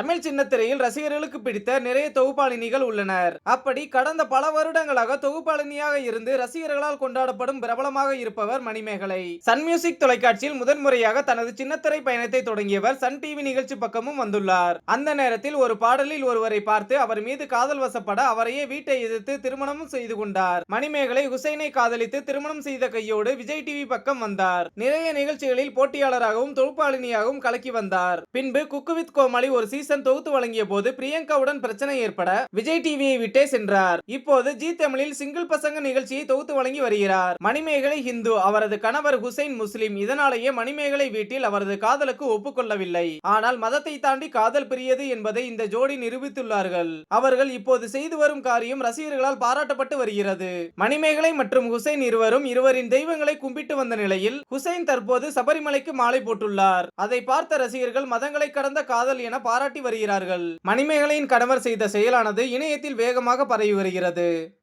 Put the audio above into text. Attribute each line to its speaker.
Speaker 1: தமிழ் சின்னத்திரையில் ரசிகர்களுக்கு பிடித்த நிறைய தொகுப்பாளினிகள் உள்ளனர். அப்படி கடந்த பல வருடங்களாக தொகுப்பாளினியாக இருந்து ரசிகர்களால் கொண்டாடப்படும் பிரபலமாக இருப்பவர் மணிமேகலை. சன் மியூசிக் தொலைக்காட்சியில் முதன்முறையாக தனது சின்னத்திரை பயணத்தை தொடங்கியவர் சன் டிவி நிகழ்ச்சி பக்கமும் வந்துள்ளார். அந்த நேரத்தில் ஒரு பாடலில் ஒருவரை பார்த்து அவர் மீது காதல் வசப்பட அவரையே வீட்டை எதிர்த்து திருமணமும் செய்து கொண்டார். மணிமேகலை ஹுசைனை காதலித்து திருமணம் செய்த கையோடு விஜய் டிவி பக்கம் வந்தார். நிறைய நிகழ்ச்சிகளில் போட்டியாளராகவும் தொகுப்பாளினியாகவும் கலக்கி வந்தார். பின்பு குக்குவித் கோமாளி ஒரு சீசன் தொகுத்து வழங்கிய போது பிரியங்காவுடன் பிரச்சனை ஏற்பட விஜய் டிவியை விட்டே சென்றார். இப்போது ஜி தமிழில் சிங்கிள் பசங்க நிகழ்ச்சியை தொகுத்து வழங்கி வருகிறார். மணிமேகலை ஹிந்து அவரது கணவர் ஹுசைன் முஸ்லிம் இதனாலேயே மணிமேகலை வீட்டில் அவரது காதலுக்கு ஒப்புக்கொள்ளவில்லை. ஆனால் மதத்தை தாண்டி காதல் பெரியது என்பதை இந்த ஜோடி நிரூபித்துள்ளார்கள். அவர்கள் இப்போது செய்து வரும் காரியம் ரசிகர்களால் பாராட்டப்பட்டு வருகிறது. மணிமேகலை மற்றும் ஹுசைன் இருவரும் இருவரின் தெய்வங்களை கும்பிட்டு வந்த நிலையில் ஹுசைன் தற்போது சபரிமலைக்கு மாலை போட்டுள்ளார். அதை பார்த்த ரசிகர்கள் மதங்களை கடந்த காதல் என பாராட்டி வருகிறார்கள். மணிமேகலையின் கணவர் செய்த செயலானது இணையத்தில் வேகமாக பரவி வருகிறது.